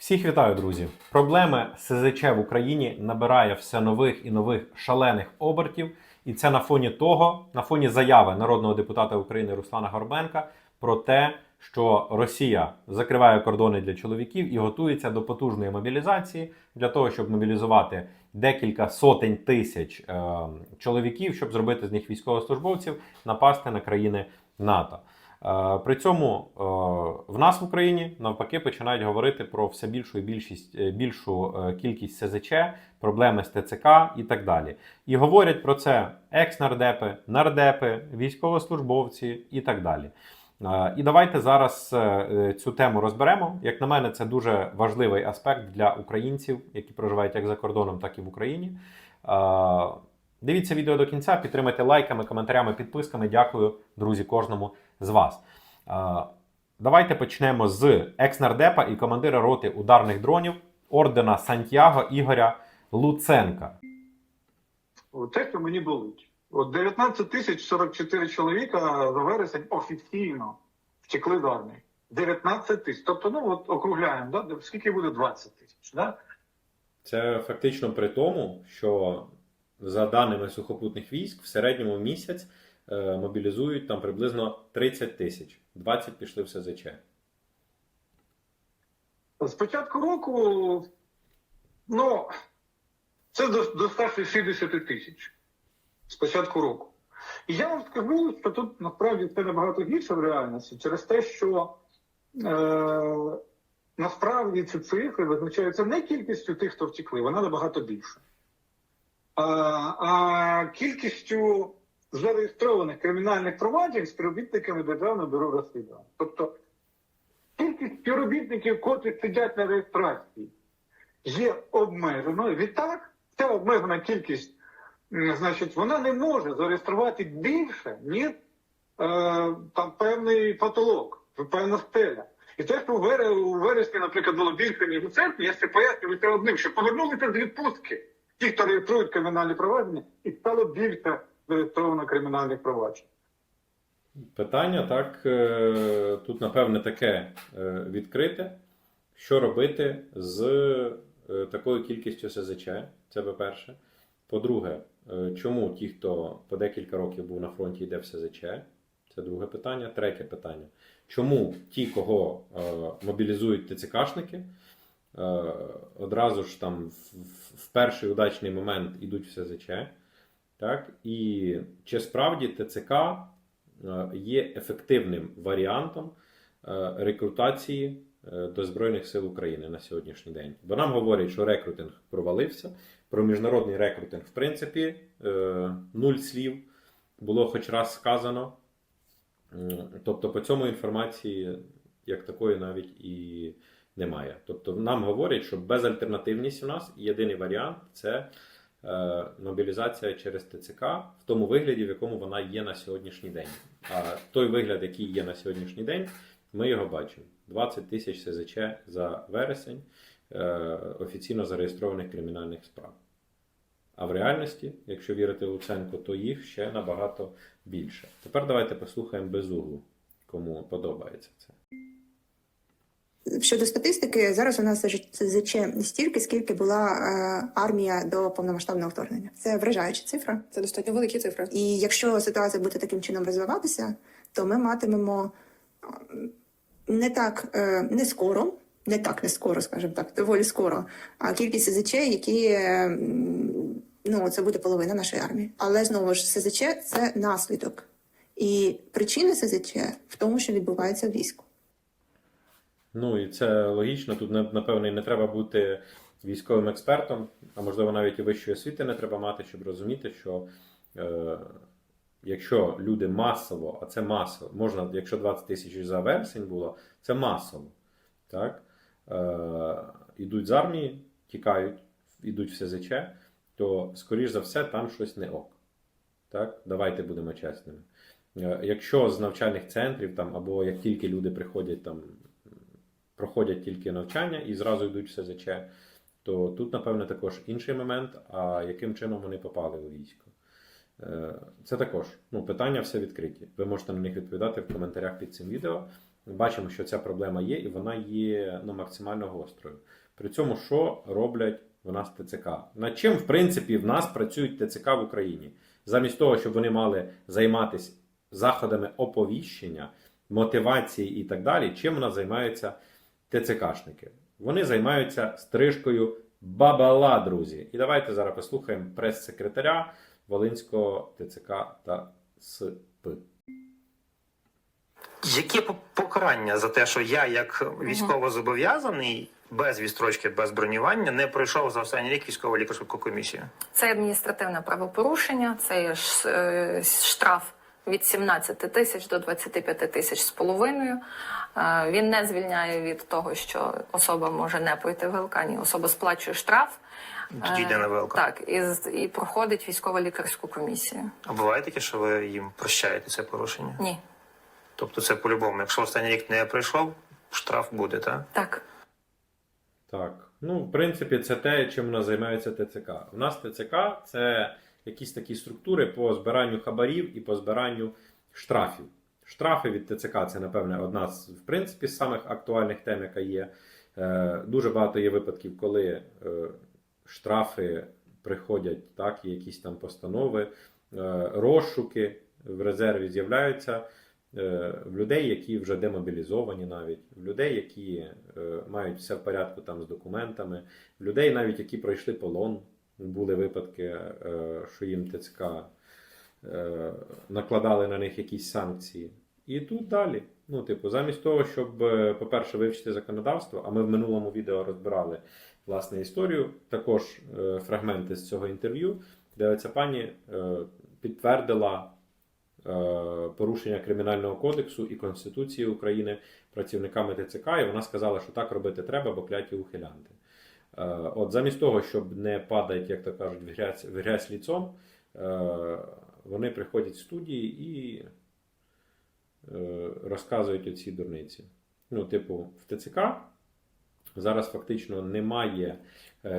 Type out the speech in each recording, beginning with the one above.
Всіх вітаю, друзі! Проблеми СЗЧ в Україні набирає все нових і нових шалених обертів, і це на фоні того, на фоні заяви народного депутата України Руслана Горбенка про те, що Росія закриває кордони для чоловіків і готується до потужної мобілізації для того, щоб мобілізувати декілька сотень тисяч е, чоловіків, щоб зробити з них військовослужбовців, напасти на країни НАТО. Е, При цьому е, в нас в Україні навпаки починають говорити про все більшу і більшість е, більшу кількість СЗЧ, проблеми з ТЦК і так далі. І говорять про це екс-нардепи, нардепи, військовослужбовці і так далі. І давайте зараз цю тему розберемо. Як на мене, це дуже важливий аспект для українців, які проживають як за кордоном, так і в Україні. Дивіться відео до кінця, підтримайте лайками, коментарями, підписками. Дякую, друзі, кожному з вас. Давайте почнемо з екс-нардепа і командира роти ударних дронів ордена Сантьяго Ігоря Луценка. Те, що мені болить. От 19 тисяч 44 чоловіка за вересень офіційно втекли з армії. 19 тисяч. Тобто, ну от округляємо, да? скільки буде 20 тисяч. Да? Це фактично при тому, що за даними сухопутних військ, в середньому місяць мобілізують там приблизно 30 тисяч. 20 пішли в СЗЧ. З початку року, ну, це до, до 160 тисяч. З початку року. І я вам скажу, що тут насправді це набагато гірше в реальності через те, що е, насправді ці цифри визначаються не кількістю тих, хто втекли, вона набагато більша. А, а кількістю зареєстрованих кримінальних проваджень співробітниками Державного бюро розслідувань. Тобто кількість співробітників, котрі сидять на реєстрації, є обмеженою. Відтак, ця обмежена кількість, значить, вона не може зареєструвати більше, ніж е, там певний потолок, певна стеля. І те, що у, вересні, наприклад, було більше, ніж у серпні, я це пояснюю це одним, що повернулися з відпустки ті, хто реєструють кримінальні провадження, і стало більше зареєстровано кримінальних проваджень. Питання так е, тут, напевне, таке е, відкрите. Що робити з е, такою кількістю СЗЧ? Це по-перше. По-друге, чому ті, хто по декілька років був на фронті, йде в СЗЧ? Це друге питання. Третє питання. Чому ті, кого мобілізують ТЦКшники, одразу ж там в перший удачний момент йдуть в СЗЧ? Так? І чи справді ТЦК е, є ефективним варіантом е, рекрутації е, до Збройних сил України на сьогоднішній день? Бо нам говорять, що рекрутинг провалився. Про міжнародний рекрутинг, в принципі, нуль слів було хоч раз сказано. Тобто, по цьому інформації як такої навіть і немає. Тобто, нам говорять, що безальтернативність у нас єдиний варіант це мобілізація через ТЦК в тому вигляді, в якому вона є на сьогоднішній день. А той вигляд, який є на сьогоднішній день, ми його бачимо: 20 тисяч СЗЧ за вересень е, офіційно зареєстрованих кримінальних справ. А в реальності, якщо вірити Луценко, то їх ще набагато більше. Тепер давайте послухаємо без углу, кому подобається це. Щодо статистики, зараз у нас ЗЧ не стільки, скільки була е, армія до повномасштабного вторгнення. Це вражаюча цифра. Це достатньо великі цифри. І якщо ситуація буде таким чином розвиватися, то ми матимемо е, не так е, не скоро, не так не скоро, скажімо так, доволі скоро, а кількість СЗЧ, які е, ну це буде половина нашої армії. Але знову ж СЗЧ це наслідок. І причина СЗЧ в тому, що відбувається в війську. Ну і це логічно. Тут на- напевно не треба бути військовим експертом, а можливо навіть і вищої освіти не треба мати, щоб розуміти, що е, якщо люди масово, а це масово, можна, якщо 20 тисяч за вересень було, це масово. Так? Е, ідуть з армії, тікають, ідуть в СЗЧ, то, скоріш за все, там щось не ок. Так? Давайте будемо чесними. Е, Якщо з навчальних центрів там, або як тільки люди приходять там проходять тільки навчання і зразу йдуть в СЗЧ, то тут, напевне, також інший момент, а яким чином вони попали у військо. Е, Це також ну, питання все відкриті. Ви можете на них відповідати в коментарях під цим відео. бачимо, що ця проблема є, і вона є ну, максимально гострою. При цьому, що роблять в нас ТЦК? Над чим, в принципі, в нас працюють ТЦК в Україні? Замість того, щоб вони мали займатися заходами оповіщення, мотивації і так далі, чим у нас займаються ТЦКшники? Вони займаються стрижкою бабала, друзі. І давайте зараз послухаємо прес-секретаря Волинського ТЦК та СП. Яке по- покарання за те, що я, як військовозобов'язаний, без відстрочки, без бронювання, не пройшов за останній рік військово лікарську комісію? Це адміністративне правопорушення, це е, штраф від 17 тисяч до 25 тисяч з половиною. Е, Він не звільняє від того, що особа може не пройти ВЛК, ні, особа сплачує штраф. Тоді Е, йде на ВЛК. Так, і, і проходить військово-лікарську комісію. А буває таке, що ви їм прощаєте це порушення? Ні, Тобто це по-любому. Якщо останній рік не пройшов, штраф буде, так? так. Так, ну, в принципі, це те, чим у нас займається ТЦК. У нас ТЦК це якісь такі структури по збиранню хабарів і по збиранню штрафів. Штрафи від ТЦК це, напевне, одна з в принципі з самих актуальних тем, яка є. Е, Дуже багато є випадків, коли е, штрафи приходять, так, і якісь там постанови, е, розшуки в резерві з'являються е, в людей, які вже демобілізовані навіть, в людей, які мають все в порядку там з документами, в людей, навіть які пройшли полон. Були випадки, е, що їм ТЦК е, накладали на них якісь санкції. І тут далі. Ну, типу, замість того, щоб, е, по-перше, вивчити законодавство, а ми в минулому відео розбирали власне історію, також фрагменти з цього інтерв'ю, де ця пані підтвердила порушення Кримінального кодексу і Конституції України працівниками ТЦК, і вона сказала, що так робити треба, бо кляті ухилянти. Е, От замість того, щоб не падати, як то кажуть, в грязь, в грязь ліцом, е, вони приходять в студії і е, розказують оці дурниці. Ну, типу, в ТЦК зараз фактично немає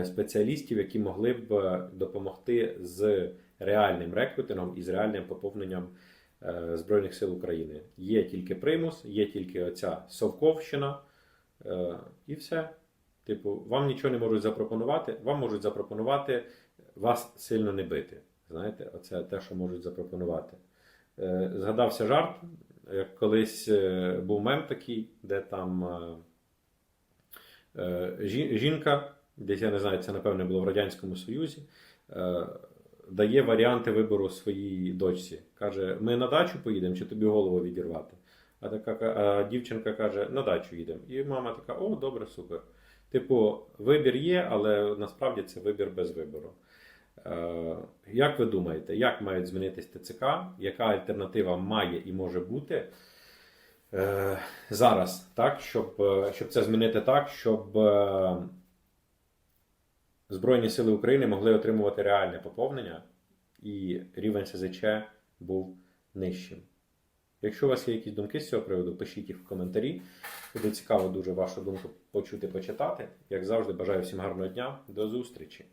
спеціалістів, які могли б допомогти з реальним рекрутингом і з реальним поповненням Збройних сил України. Є тільки примус, є тільки оця совковщина, і все. Типу, вам нічого не можуть запропонувати, вам можуть запропонувати вас сильно не бити. Знаєте, оце те, що можуть запропонувати. Е, Згадався жарт, як колись е, був мем такий, де там е, жінка, десь я не знаю, це напевне було в Радянському Союзі, дає варіанти вибору своїй дочці. Каже: ми на дачу поїдемо чи тобі голову відірвати? А така а дівчинка каже: на дачу їдемо. І мама така: о, добре, супер. Типу, вибір є, але насправді це вибір без вибору. Е, Як ви думаєте, як мають змінитись ТЦК? Яка альтернатива має і може бути е, зараз, так, щоб, е, щоб це змінити так, щоб Збройні Сили України могли отримувати реальне поповнення і рівень СЗЧ був нижчим? Якщо у вас є якісь думки з цього приводу, пишіть їх в коментарі. Буде цікаво дуже вашу думку почути, почитати. Як завжди, бажаю всім гарного дня. До зустрічі!